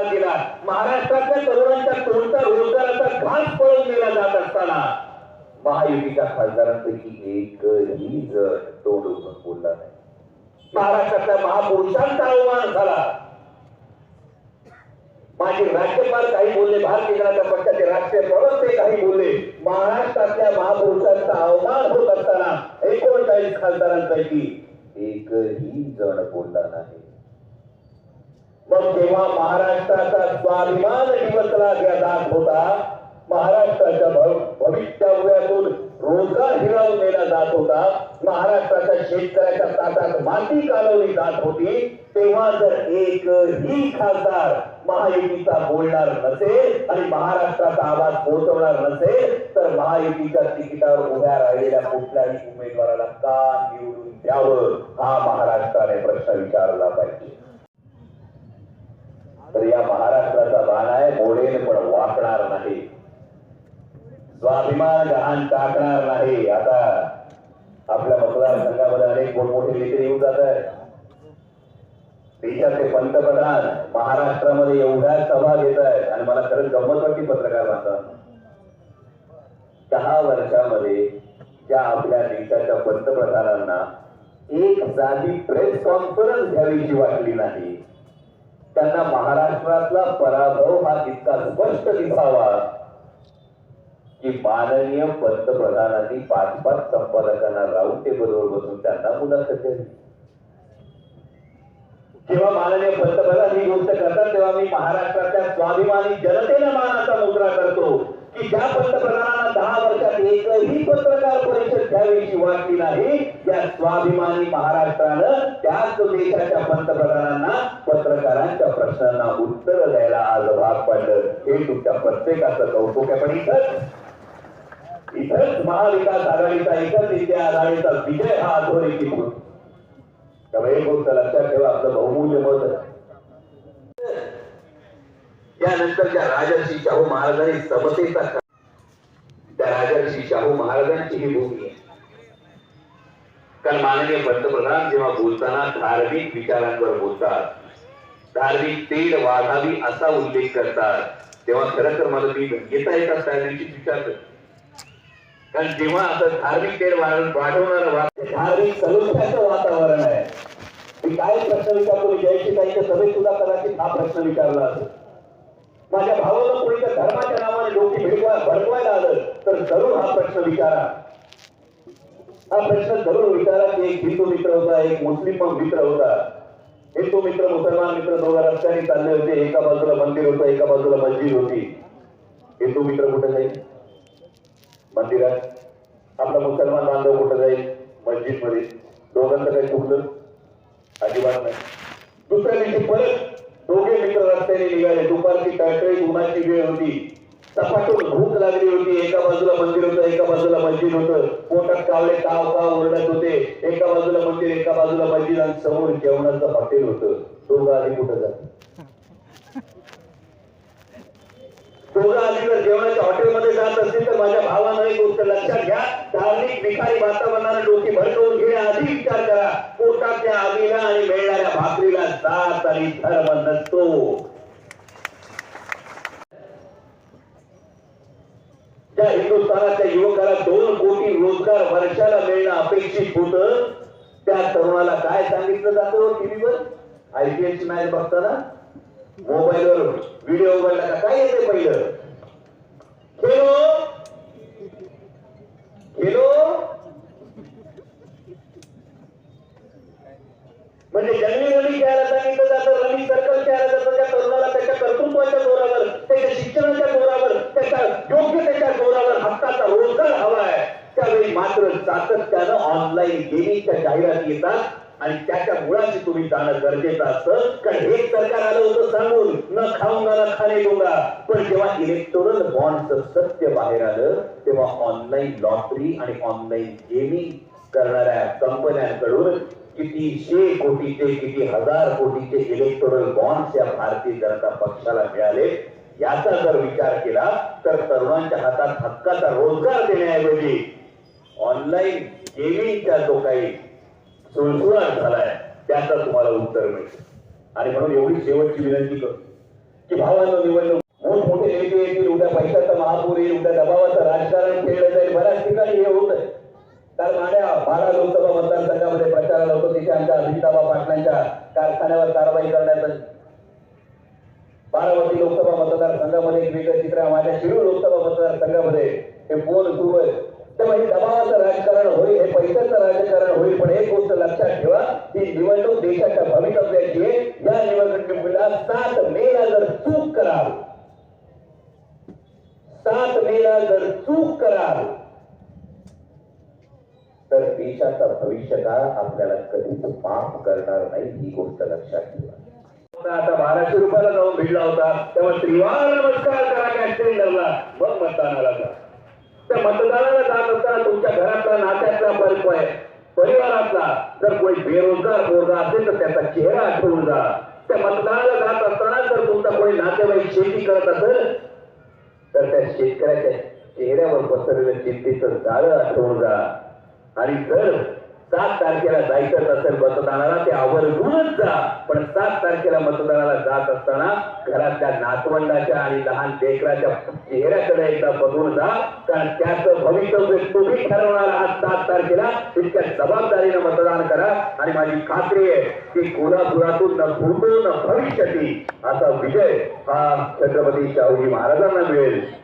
घोषणा केला महाराष्ट्रातल्या तरुणांच्या तोंडचा रोजगाराचा घास पळून नेला जात असताना महायुतीच्या खासदारांपैकी एकही जर तोंड उघडून बोलला नाही. महाराष्ट्रातल्या महापुरुषांचा अवमान झाला. माझे राज्यपाल काही बोलले भारतीय जनता पक्षाचे राष्ट्रीय प्रवक्ते काही बोलले. महाराष्ट्रातल्या महापुरुषांचा अवमान होत असताना एकोणचाळीस खासदारांपैकी एकही जण बोलला नाही. मग जेव्हा महाराष्ट्राचा स्वाभिमान दिवसला जात होता महाराष्ट्राच्या भविष्यातून रोजगार हिरावून नेला जात होता. महाराष्ट्राच्या शेतकऱ्याच्या ताटात माती कालवली जात होती. तेव्हा जर एकही खासदार महायुतीचा बोलणार नसेल आणि महाराष्ट्राचा आवाज पोहोचवणार नसेल तर महायुतीच्या तिकिटावर उभ्या राहिलेल्या कुठल्याही उमेदवाराला का निवडून द्यावं? हा महाराष्ट्राने प्रश्न विचारला पाहिजे. तर या महाराष्ट्राचा बाण आहे मोडेल पण वाकणार नाही. स्वाभिमान गहाण टाकणार नाही. आता आपल्या मतदारसंघामध्ये अनेक मोठमोठे नेते येऊन जात आहेत. देशाचे पंतप्रधान महाराष्ट्रामध्ये एवढ्या सभा घेत आहेत. आणि मला खरंच गमत वाटली पत्रकार बांधताना दहा वर्षामध्ये ज्या आपल्या देशाच्या पंतप्रधानांना एक साधी प्रेस कॉन्फरन्स घ्यावीची वाटली नाही त्यांना महाराष्ट्रातला पराभव हा इतका स्पष्ट दिसावा की माननीय पंतप्रधानांनी पाच पाच संपादकांना राऊंड टेबलवर बसून त्यांना मुलाखत दिली जेव्हा माननीय पंतप्रधान ही गोष्ट करतात तेव्हा मी महाराष्ट्राच्या स्वाभिमानी जनतेनं मानाचा मुद्रा करतो की ज्या पंतप्रधानांना दहा वर्षात एकही परिषद घ्यावीची वाटली नाही या स्वाभिमानी महाराष्ट्रानं त्याच देशाच्या पंतप्रधानांना पत्रकारांच्या प्रश्नांना उत्तर द्यायला आज भाग पाडलं. हे तुमच्या प्रत्येकाचं कौतुक आहे. पण इथं इथंच महाविकास आघाडीचा इथंच इंडिया आघाडीचा विजय हा अधोरेखित होतो त्यामुळे एक गोष्ट लक्षात ठेवा आपलं बहुमूल्य मत आहे. त्यानंतर त्या राजर्षी शाहू महाराजांनी समतेचा त्या राजर्षी शाहू महाराजांची ही भूमी आहे. कारण माननीय पंतप्रधान जेव्हा बोलताना धार्मिक विचारांवर बोलतात धार्मिक तेढ वाढावी असा उल्लेख करतात तेव्हा खरं तर मला मी घेता येतात त्या दिवशी विचारलं कारण जेव्हा असं धार्मिक तेढ वाढवणार धार्मिक सलोख्याचं वातावरण आहे. मी काय प्रश्न विचारतो मी ताईच्या सभेत सुद्धा कदाचित हा प्रश्न विचारला असेल. माझ्या भावाला कोणी धर्माच्या नावाने डोकी भिडवा भडकवायला आलं तर जरूर हा प्रश्न विचारा. हा प्रश्न जरूर विचारा की एक हिंदू मित्र होता एक मुस्लिम मित्र होता. हिंदू मित्र मुसलमान मित्र दोघा रस्त्याने चालले होते. एका बाजूला मंदिर होतं एका बाजूला मस्जिद होती. हिंदू मित्र कुठे जाईल? मंदिरात. आपला मुसलमान बांधव कुठं जाईल? मस्जिदमध्ये दोघांचं काही चुकलं? अजिबात नाही. दुसऱ्या दिवशी परत दोघे मित्र रस्त्याने निघाले. दुपारची टळटळी उन्हाची वेळ होती. सपाटून भूक लागली होती. एका बाजूला मंदिर होतं एका बाजूला मस्जिद होतं. पोटात कावळे काव काव ओरडत होते. एका बाजूला मंदिर एका बाजूला मस्जिद आणि समोर जेवणाचं हॉटेल होतं. दोघं आधी कुठं जात दोघं आधी जर जेवणाच्या हॉटेलमध्ये जात असतील तर माझ्या भावानं एक गोष्ट लक्षात घ्या. धार्मिक भिकारी वातावरणाने डोकी भडकवून घेण्याआधी विचार करा. पोटातल्या आगीला आणि मिळणाऱ्या भाकरीला जात आणि धर्म नसतो. ज्या त्या युवकाला दोन कोटी रोजगार वर्षाला मिळणं अपेक्षित होत. त्या तरुणाला काय सांगितलं जातं टीव्हीवर? आयपीएल ची मॅच बघताना मोबाईलवर व्हिडिओ उघडला का? काय येते पहिलं? खेलो खेलो म्हणजे जंगली रमी खेळायला सांगितलं जातं रमी सर्कल खेळायला जातं त्या तरुणाला त्याच्या कर्तृत्वाच्या जोरावर त्याच्या शिक्षणाच्या जोरावर त्याच्या योग्यतेच्या जोरावर हक्काचा रोजगार हवा आहे. त्यावेळी मात्र सातत्यानं ऑनलाईन गेमिंगच्या जाहिराती येतात आणि त्याच्या मुळाशी तुम्ही जाणं गरजेचं असतं. कारण हे सरकार आलं होतं सांगून न खाऊंगा ना खाणे डोंगा पण जेव्हा इलेक्टोरल बॉन्डचं सत्य बाहेर आलं तेव्हा ऑनलाईन लॉटरी आणि ऑनलाईन गेमिंग करणाऱ्या कंपन्यांकडून कितीशे कोटीचे किती हजार कोटीचे इलेक्टोरल बॉन्ड्स या भारतीय जनता पक्षाला मिळाले. याचा जर विचार केला तर तरुणांच्या हातात हक्काचा रोजगार देण्याऐवजी ऑनलाईन गेमिंगचा जो काही सुळसुळाट झालाय त्याचा तुम्हाला उत्तर मिळेल. आणि म्हणून एवढी शेवटची विनंती करतो की भावानं निवडणूक मोठमोठे नेते येतील उद्या पैशाचा महापूर येईल उद्या दबावाचं राजकारण खेळलं जाईल बऱ्याच ठिकाणी हे होत आहे. कारण माझ्या बारा लोकसभा मतदारसंघामध्ये प्रचाराला होतो तिथे आमच्या अभिताबा पाटलांच्या कारखान्यावर कारवाई करण्यात बारामती लोकसभा मतदारसंघामध्ये एक वेगळं चित्र माझ्या शिरूर लोकसभा मतदारसंघामध्ये हे बोल सुरू आहे. तेव्हा दबावाचं राजकारण होईल हे पैशाचं राजकारण होईल पण एक गोष्ट लक्षात ठेवा ही निवडणूक देशाच्या भवितव्याची आहे. या निवडणुकीला सात मेला जर चूक कराल सात मेला जर चूक कराल तर देशाचा भविष्यकाळ आपल्याला कधीच माफ करणार नाही ही गोष्ट लक्षात ठेवा. आता बाराशे रुपयाला जाऊन भिडला होता. तेव्हा त्रिवार नमस्कार करा कॅन्टीन धरला मग मतदानाला जा. त्या मतदानाला जात असताना तुमच्या घरातला नात्यातला परिचय आहे परिवारातला. जर कोणी बेरोजगार पोरगा असेल तर त्याचा चेहरा आठवून जा. त्या मतदानाला जात असताना जर तुमचा कोणी नातेवाईक शेती करत असेल तर त्या शेतकऱ्याच्या चेहऱ्यावर पसरलेलं चिंतेचं जाळं आठवून जा. आणि जर सात तारखेला जायचंच असेल मतदानाला ते आवर्जूनच जा. पण सात तारखेला मतदानाला जात असताना घरातल्या नातवंडाच्या आणि लहान लेकराच्या चेहऱ्याकडे एकदा बघून जा. कारण त्याचं भवितव्य तुम्ही ठरवणार आहात सात तारखेला. तितक्या जबाबदारीनं मतदान करा. आणि माझी खात्री आहे की कोल्हापुरातून न भूतो न भविष्यती असा विजय हा छत्रपती शाहूजी महाराजांना मिळेल.